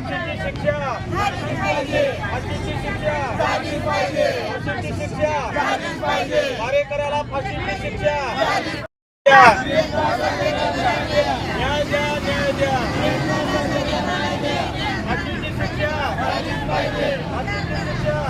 फाशीची शिक्षा. फाशीची शिक्षा. फाशीची शिक्षा. मारेकऱ्याला फाशीची शिक्षा न्याय द्या न्याय द्या फाशीची शिक्षा फाशीची शिक्षा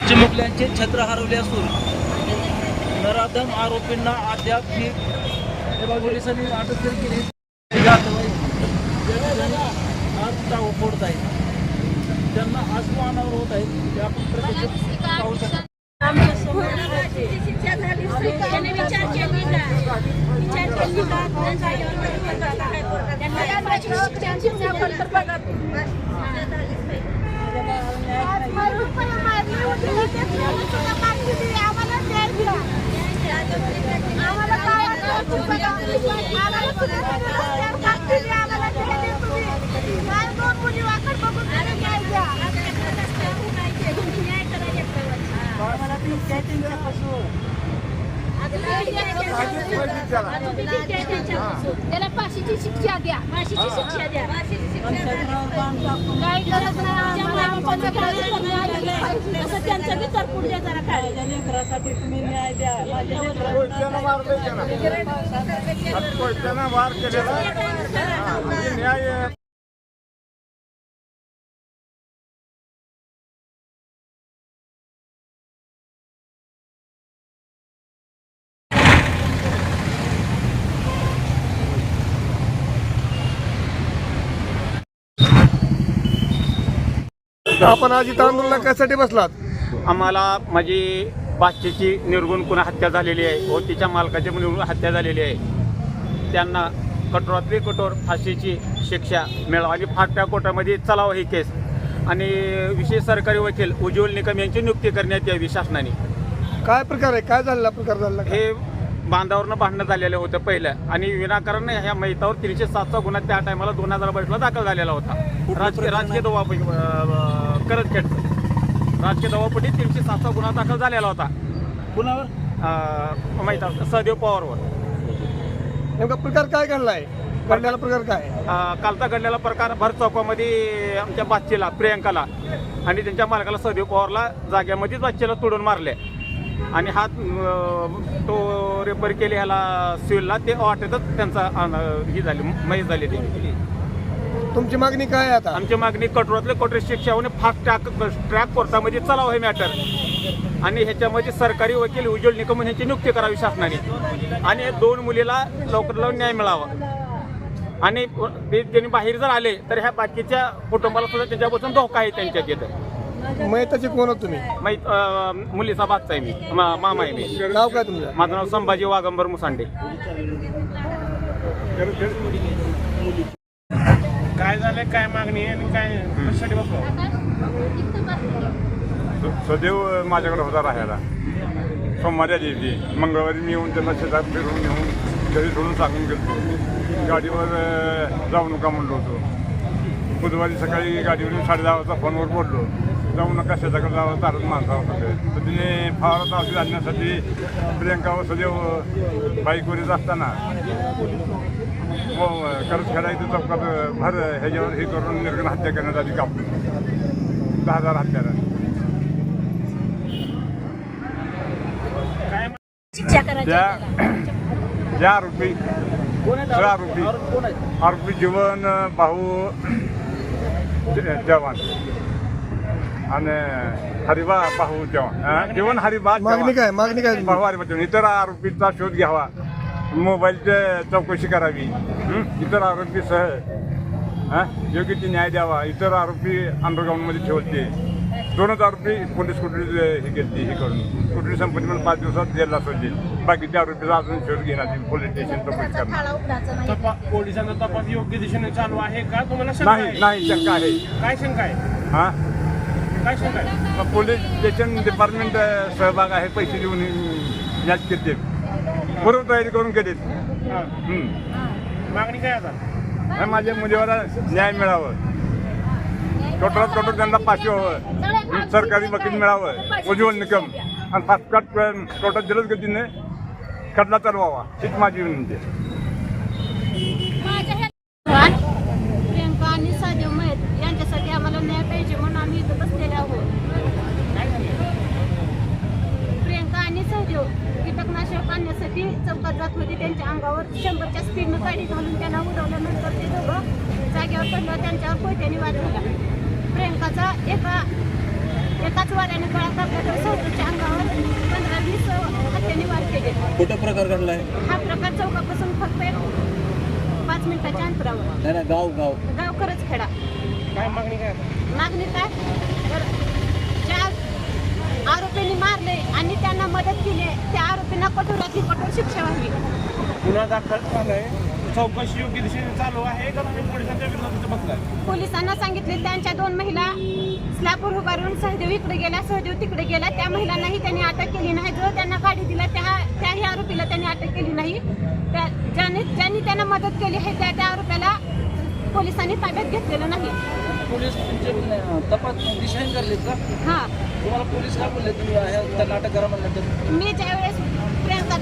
चिमुकल्यांचे छत्र हरवले असून नराधम आरोपींना अद्याप ही पोलिसांनी अटक जरी केली आज आहे त्यांना आसू अनावर होत आहेत ते आपण प्रत्यक्ष पाहू शकतो. शिक्षा झाली त्याने विचार केली का? विचार केली का? त्यांना यंदाची शिक्षा झाली. तर बघा आम्हाला काय मुली वाकड बघून न्याय द्या न्याय त्याला फाशीची शिक्षा द्या. फाशीची शिक्षा द्या. काही गरज नाही आम्हाला. असं त्यांचं बी तरपूड द्या जरा काय लेकरासाठी तुम्ही न्याय द्या वार केलेला न्याय आपण आज इथं आंदोलन कशासाठी बसलात. आम्हाला माझी बादशीची निर्गुण पुन्हा हत्या झालेली आहे व तिच्या मालकाची निर्गुण हत्या झालेली आहे. त्यांना कठोरातली कठोर फाशीची शिक्षा मिळावी फाटल्या कोर्टामध्ये चलावं ही केस. आणि विशेष सरकारी वकील उज्ज्वल निकम यांची नियुक्ती करण्यात यावी शासनाने. काय प्रकार आहे? काय झालेला प्रकार झाला हे बांधावरनं भांडणं झालेलं होतं पहिलं. आणि विनाकारण ह्या मैतावर तीनशे सातचा गुन्हा त्या टायमाला दोन हजार बावीसला दाखल झालेला होता. राजकीय राजकीय करत खेळ. राजकीय दबावपटी तीनशे सातचा गुन्हा दाखल झालेला होता. कुणावर? मैतावर सहदेव पवारवर. नेमका प्रकार काय घडलाय? घडलेला प्रकार काय? अं, कालचा घडलेला प्रकार भर चौकामध्ये आमच्या बाच्चीला प्रियंकाला आणि त्यांच्या मालकाला सहदेव पवारला जाग्यामध्येच बाच्चीला तोडून मारले. आणि हात अं, तो रेफर केले ह्याला सिव्हिलला ते वाटेतच त्यांचा ही झाली मैस झाली ती. तुमची मागणी काय आहे आता? आमची मागणी कठोरातले कठोर शिक्षा होणे फास्ट ट्रॅक ट्रॅक कोर्टामध्ये चालावं हे मॅटर आणि ह्याच्यामध्ये सरकारी वकील उज्ज्वल निकम यांची नियुक्ती करावी शासनाने. आणि दोन मुलीला लवकर लवकर न्याय मिळावा. आणि ते त्यांनी बाहेर जर आले तर ह्या बाकीच्या कुटुंबाला सुद्धा त्यांच्यापासून धोका आहे त्यांच्या तिथं. मयताचे कोण आहोत तुम्ही? माहीत अं, मुलीचा बादचा आहे मी. मा- मामा आहे मी. नाव काय तुमचं? माझं नाव संभाजी वागंबर मुसांडे. काय झालंय काय मागणी आहे आणि काय कशासाठी बसलो? सदैव माझ्याकडे होता राहायला. सोमवारी आली होती. मंगळवारी मी येऊन त्यांना शेतात फिरून नेऊन घरी सोडून सांगून गेलो गाडीवर अं, जाऊ नका म्हणलो होतो. बुधवारी सकाळी गाडीवरून साडे दहा वाजता फोनवर बोललो. जाऊ नका शेताकडे जावं चालत माणसावं सगळे तर तिने फवारा औषध आणण्यासाठी प्रियंका व सदैव बाईक येत असताना खेळायचं चौकात भर ह्याच्यावर हे करून निर्गण हत्या करण्यात आली कापून दहा हजार हत्यारा. करायची ज्या आरोपी कोण आहेत? सगळं आरोपी? आरोपी जीवन भाऊ जवान. आणि हरिबा भाऊ जवान. हा? जीवन हरिबा मागणी जवान. काय? मागणी काय? भाऊ हरिबा जवान. इतर आरोपीचा शोध घ्यावा. मोबाईलची चौकशी करावी? इतर आरोपीसह हा? योग्य ते न्याय द्यावा. इतर आरोपी अंडरग्राऊंडमध्ये ठेवते. दोनच आरोपी पोलीस कुठली हे घेतली हे करून. कुठली संपत्ती म्हणून पाच दिवसात जेलला सोडली बाकीच्या आरोपीचा अजून शोध घेण्यात पोलीस स्टेशन चौकशी त्याचा करणार पोलिसांचा तपास योग्य दिशेने चालू आहे का? तुम्हाला शंका नाही आहे? नाही शंका आहे. काय शंका आहे? हा? काय शंका आहे? पोलीस स्टेशन डिपार्टमेंट सहभाग आहे पैसे देऊन याच केले पूर्व तयारी करून केलीत हा. हं. मागणी काय आता? आणि माझ्या मुलीवर न्याय मिळावं. टोटल टोटल त्यांना पाचशे व्हावं. सरकारी वकील मिळावं. उज्ज्वल निकम. आणि फास्ट टोटल जलद गतीने खटला चालवावा हीच माझी विनंती आहे माझ्या ह्या- प्रियंका आणि सादेव मयत यांच्यासाठी आम्हाला न्याय पाहिजे म्हणून आम्ही इथं बसलेले आहोत प्रियंका आणि सहदेव कीटकनाशक आणण्यासाठी जात होते त्यांच्या अंगावर शंभरच्या स्पीडनं गाडी घालून त्यांना उडवल्यानंतर ते दोघं जागेवर पडलं त्यांच्यावर कोयत्याने वाद झाला. प्रियंकाचा एका एकाच वाऱ्याने गळा कापला तर सहदेवच्या अंगावर पंधरा वीस हत्याने वार केले. कुठं प्रकार घडलाय? हा प्रकार चौकापासून फक्त एक पाच मिनिटाच्या अंतरावर. नाही नाही गाव गाव. गाव खरंच खेडा. काय मागणी काय? मागणी काय? तर ज्या आरोपींनी मारले आणि त्यांना मदत केली त्या आरोपींना कठोरातली कठोर शिक्षा व्हावी. गुन्हा दाखल झालाय चौकशी योग्य दिशेने चालू आहे. का तुम्ही पोलिसांच्या विरोधात बघताय पोलिसांना सांगितले त्यांच्या दोन महिला स्लॅबवर उभारून सहदेव इकडे गेल्या सहदेव तिकडे गेला. त्या महिलांनाही त्यांनी अटक केली नाही. जो त्यांना गाडी दिला त्या त्याही आरोपीला त्यांनी अटक केली नाही. त्या ज्याने ज्यांनी त्यांना मदत केली आहे त्या त्या आरोपीला पोलिसांनी ताब्यात घेतलेलं नाही. पोलीस तुमचे तपास दिशाहीन करलेत का? हां. तुम्हाला पोलीस काय बोलले तुम्ही त्यांना अटक करा म्हणलं मी ज्यावेळेस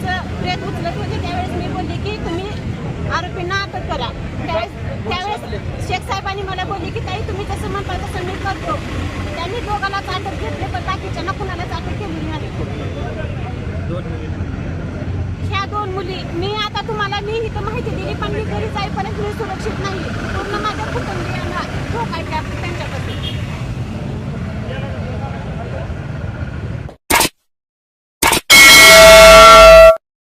आमचं प्रेत उचलत होते. त्यावेळेस मी बोलले की तुम्ही आरोपींना अटक करा. त्यावेळेस त्यावेळेस शेख साहेबांनी मला बोलले की ताई तुम्ही जसं म्हणता तसं मी करतो. त्यांनी दोघांनाच अटक घेतले पण बाकीच्यांना कुणालाच अटक केलेली नाही. ह्या दोन मुली मी आता तुम्हाला मी इथं माहिती दिली पण मी घरी जाईपर्यंत मी सुरक्षित नाही पूर्ण माझ्या कुटुंबियांना धोका त्यांच्यापासून.